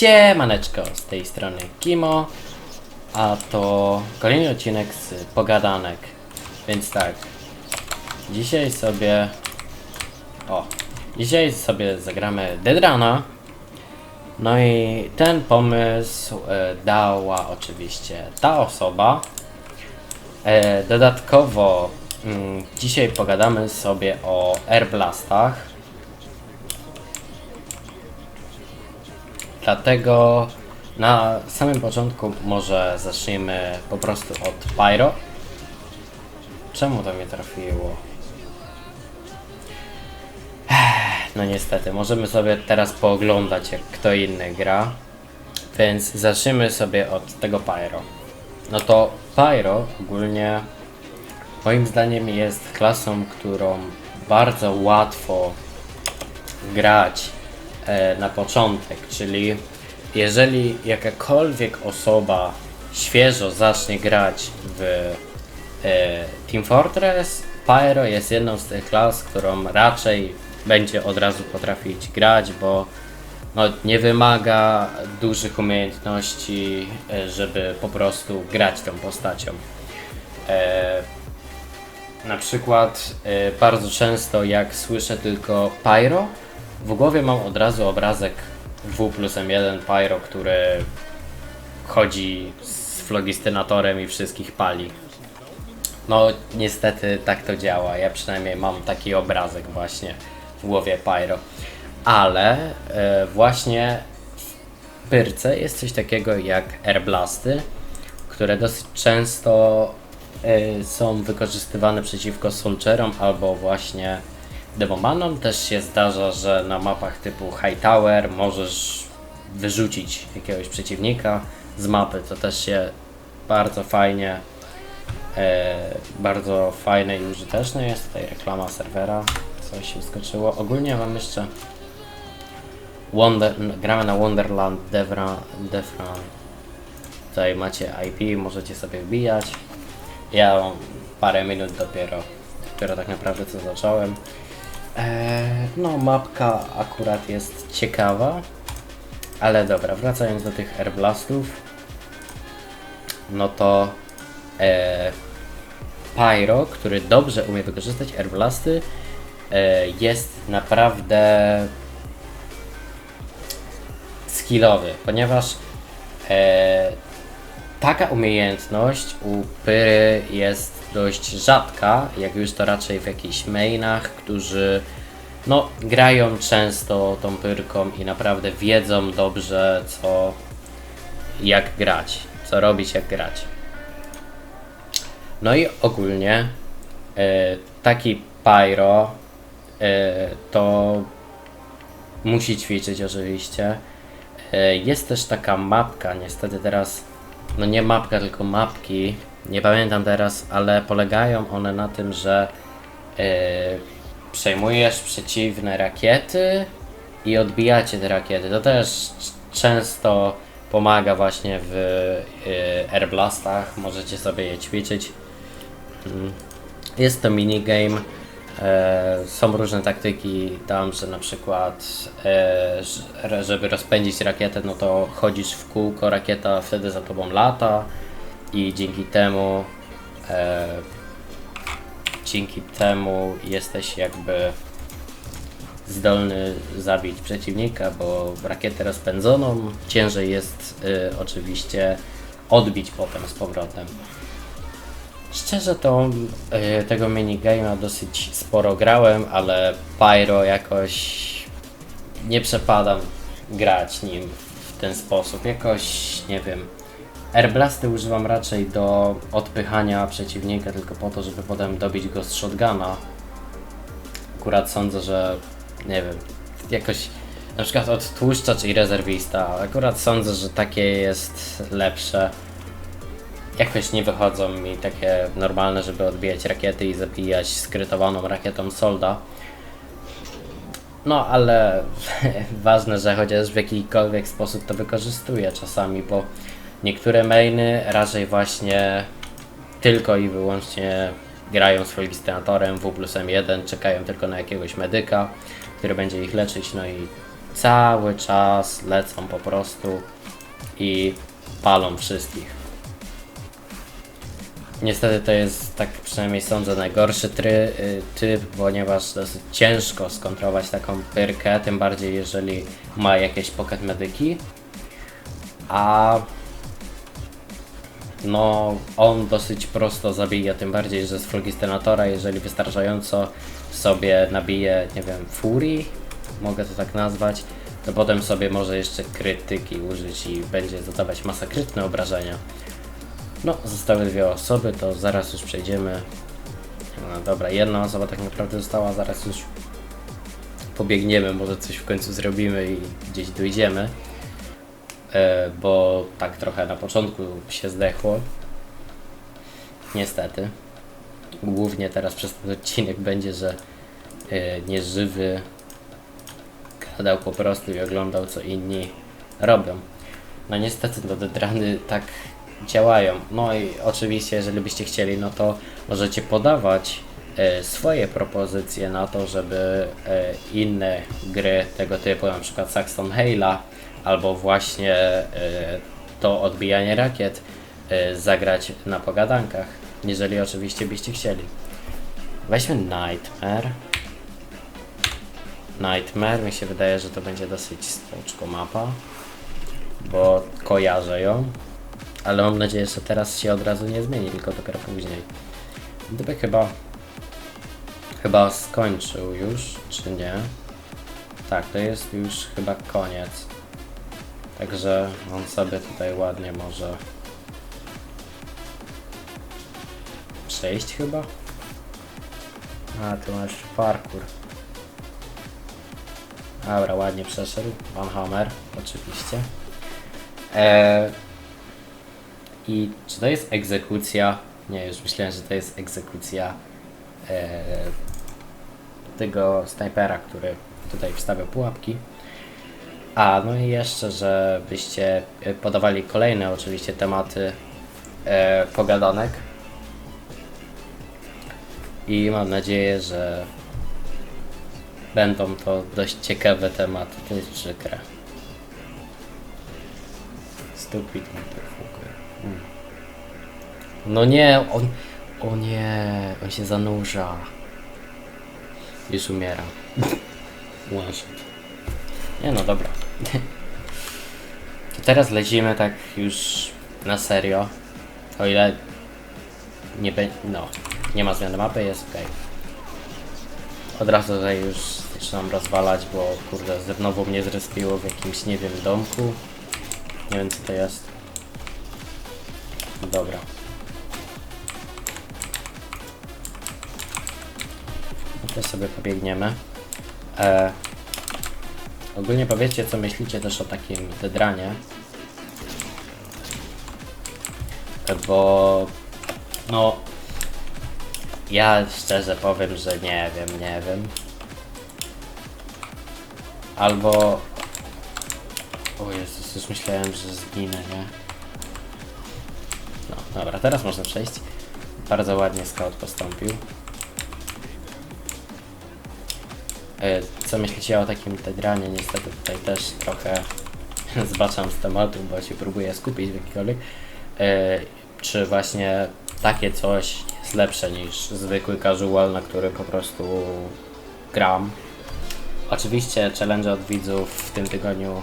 Siemaneczko, z tej strony Kimo, a to kolejny odcinek z Pogadanek. Więc tak, dzisiaj sobie, o, dzisiaj sobie zagramy Dedrana. No i ten pomysł e, dała oczywiście ta osoba. E, dodatkowo mm, dzisiaj pogadamy sobie o Airblastach. Dlatego na samym początku może zaczniemy po prostu od Pyro. Czemu to mnie trafiło? No niestety, możemy sobie teraz pooglądać jak kto inny gra. Więc zaczniemy sobie od tego Pyro. No to Pyro ogólnie moim zdaniem jest klasą, którą bardzo łatwo grać na początek, czyli jeżeli jakakolwiek osoba świeżo zacznie grać w e, Team Fortress, Pyro jest jedną z tych klas, którą raczej będzie od razu potrafić grać, bo no, nie wymaga dużych umiejętności, e, żeby po prostu grać tą postacią. E, na przykład y, bardzo często jak słyszę tylko Pyro, w głowie mam od razu obrazek W plus M1 Pyro, który chodzi z flogistynatorem i wszystkich pali. No niestety tak to działa, ja przynajmniej mam taki obrazek właśnie w głowie Pyro. Ale e, właśnie w Pyrce jest coś takiego jak airblasty, które dosyć często y, są wykorzystywane przeciwko soldier albo właśnie demomanom. Też się zdarza, że na mapach typu Hightower możesz wyrzucić jakiegoś przeciwnika z mapy. To też się bardzo fajnie, e, bardzo fajne i użyteczne jest. Tutaj reklama serwera, coś się wyskoczyło. Ogólnie mam jeszcze Wonder, gramy na Wonderland Devra, Devra Tutaj macie IP, możecie sobie wbijać. Ja mam parę minut dopiero, dopiero tak naprawdę co zacząłem. Eee, no, mapka akurat jest ciekawa, ale dobra, wracając do tych airblastów, no to e, Pyro, który dobrze umie wykorzystać airblasty, e, jest naprawdę skillowy, ponieważ e, taka umiejętność u Pyry jest dość rzadka, jak już to raczej w jakichś mainach, którzy no, grają często tą Pyrką i naprawdę wiedzą dobrze co, jak grać, co robić, jak grać. No i ogólnie e, taki Pyro e, to musi ćwiczyć oczywiście. E, Jest też taka mapka, niestety teraz, no nie mapka, tylko mapki, nie pamiętam teraz, ale polegają one na tym, że e, przejmujesz przeciwne rakiety i odbijacie te rakiety. To też często pomaga właśnie w e, airblastach, możecie sobie je ćwiczyć. Mm. Jest to minigame. E, są różne taktyki tam, że na przykład e, żeby rozpędzić rakietę, no to chodzisz w kółko, rakieta wtedy za tobą lata i dzięki temu e, dzięki temu jesteś jakby zdolny zabić przeciwnika, bo rakietę rozpędzoną ciężej jest oczywiście odbić potem z powrotem. Szczerze to y, tego minigame'a dosyć sporo grałem, ale Pyro jakoś nie przepadam grać nim w ten sposób. Jakoś nie wiem. Airblasty używam raczej do odpychania przeciwnika tylko po to, żeby potem dobić go z shotguna. Akurat sądzę, że nie wiem, jakoś na przykład od tłuszcza czy rezerwista. Akurat sądzę, że takie jest lepsze. Jakoś nie wychodzą mi takie normalne, żeby odbijać rakiety i zabijać skrytowaną rakietą solda. No, ale ważne, że chociaż w jakikolwiek sposób to wykorzystuję czasami, bo niektóre mainy raczej właśnie tylko i wyłącznie grają z Folgistynatorem W plus M1, czekają tylko na jakiegoś medyka, który będzie ich leczyć, no i cały czas lecą po prostu i palą wszystkich. Niestety to jest, tak przynajmniej sądzę, najgorszy try, y, typ, ponieważ dosyć ciężko skontrolować taką pyrkę, tym bardziej jeżeli ma jakieś pocket medyki. A no, on dosyć prosto zabija, tym bardziej, że z Fulgistenatora, jeżeli wystarczająco sobie nabije, nie wiem, Furii, mogę to tak nazwać, to potem sobie może jeszcze krytyki użyć i będzie zadawać masakrytne obrażenia. No, zostały dwie osoby, to zaraz już przejdziemy. No dobra, jedna osoba tak naprawdę została, zaraz już pobiegniemy, może coś w końcu zrobimy i gdzieś dojdziemy. E, bo tak trochę na początku się zdechło. Niestety. Głównie teraz przez ten odcinek będzie, że e, nieżywy gadał po prostu i oglądał co inni robią. No niestety no, te drany tak działają. No i oczywiście, jeżeli byście chcieli, no to możecie podawać e, swoje propozycje na to, żeby e, inne gry tego typu, na przykład Saxon Hale'a, albo właśnie e, to odbijanie rakiet zagrać na pogadankach, jeżeli oczywiście byście chcieli. Weźmy Nightmare. Nightmare, mi się wydaje, że to będzie dosyć spoczko mapa, bo kojarzę ją, ale mam nadzieję, że teraz się od razu nie zmieni, tylko dopiero później. Gdyby chyba chyba skończył już, czy nie? Tak, to jest już chyba koniec. Także on sobie tutaj ładnie może przejść chyba. A, tu masz parkour. Dobra, ładnie przeszedł. Van Hammer, oczywiście. E, I czy to jest egzekucja? Nie, już myślałem, że to jest egzekucja e, tego snajpera, który tutaj wstawia pułapki. A, no i jeszcze, żebyście e, podawali kolejne oczywiście tematy e, pogadanek. I mam nadzieję, że będą to dość ciekawe tematy. To jest przykre. Stupid motherfucker. Hmm. No nie, on... O nie, on się zanurza. Już umiera. Shot. Nie no, dobra. To teraz lecimy tak już na serio. O ile nie be... no, nie ma zmiany mapy, jest ok. Od razu tutaj już zaczynam rozwalać, bo kurde, znowu mnie zrespiło w jakimś, nie wiem, domku. Nie wiem co to jest. Dobra. To sobie pobiegniemy. E, ogólnie powiedzcie, co myślicie też o takim dedranie. E, Bo no ja szczerze powiem, że nie wiem, nie wiem. Albo o Jezus, już myślałem, że zginę, nie? No, dobra, teraz można przejść. Bardzo ładnie scout postąpił. E, Co myślicie o takim Tedranie? Niestety tutaj też trochę zbaczam z tematu, bo się próbuję skupić w jakikolwiek. E, Czy właśnie takie coś jest lepsze niż zwykły casual, na który po prostu gram? Oczywiście challenge od widzów w tym tygodniu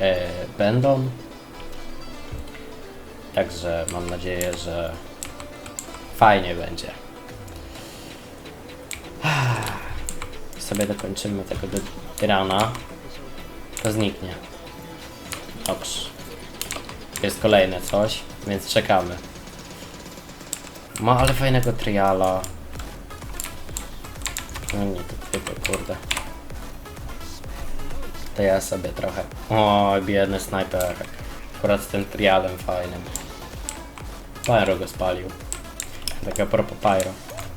e, będą. Także mam nadzieję, że fajnie będzie. sobie dokończymy tego drana, to zniknie. Dobrze. Jest kolejne coś, więc czekamy. Ma ale fajnego triala. No nie, to typy, kurde. To ja sobie trochę... O, biedny snajper. Akurat z tym trialem fajnym. Pyro go spalił. Tak a propos Pyro.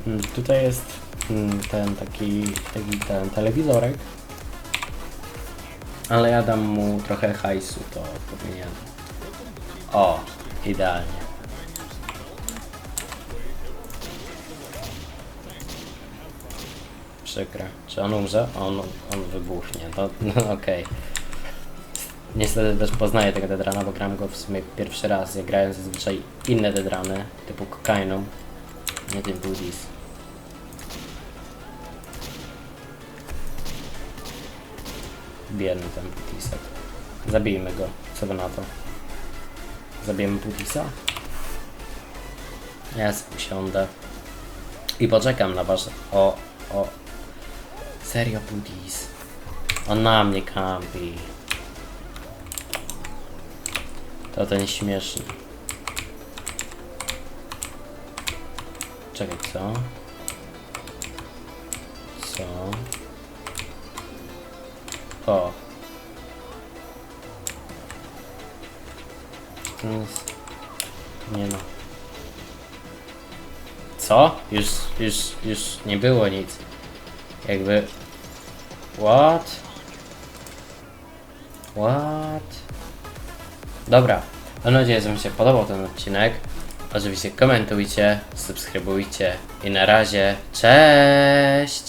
Mm, Tutaj jest mm, ten taki, taki ten telewizorek. Ale ja dam mu trochę hajsu, to powinien. O, idealnie. Przykre. Czy on umrze? On, on wybuchnie. No, no okej. Niestety też poznaję tego Dedrana, bo gram go w sumie pierwszy raz. Ja grałem zazwyczaj inne Dedrany, typu Kokainą, nie tym Budis. Biedny ten Budisek. Zabijmy go, co by na to? Zabijemy Budisa? Ja usiądę i poczekam na wasze... O, o... Serio Budis? On na mnie kampi. To ten śmieszny. Czekaj, co? Co? O. Nie no. Co? Już, już, już nie było nic. Jakby... What? What? Dobra. Mam nadzieję, że Wam się podobał ten odcinek. Oczywiście komentujcie, subskrybujcie i na razie. Cześć!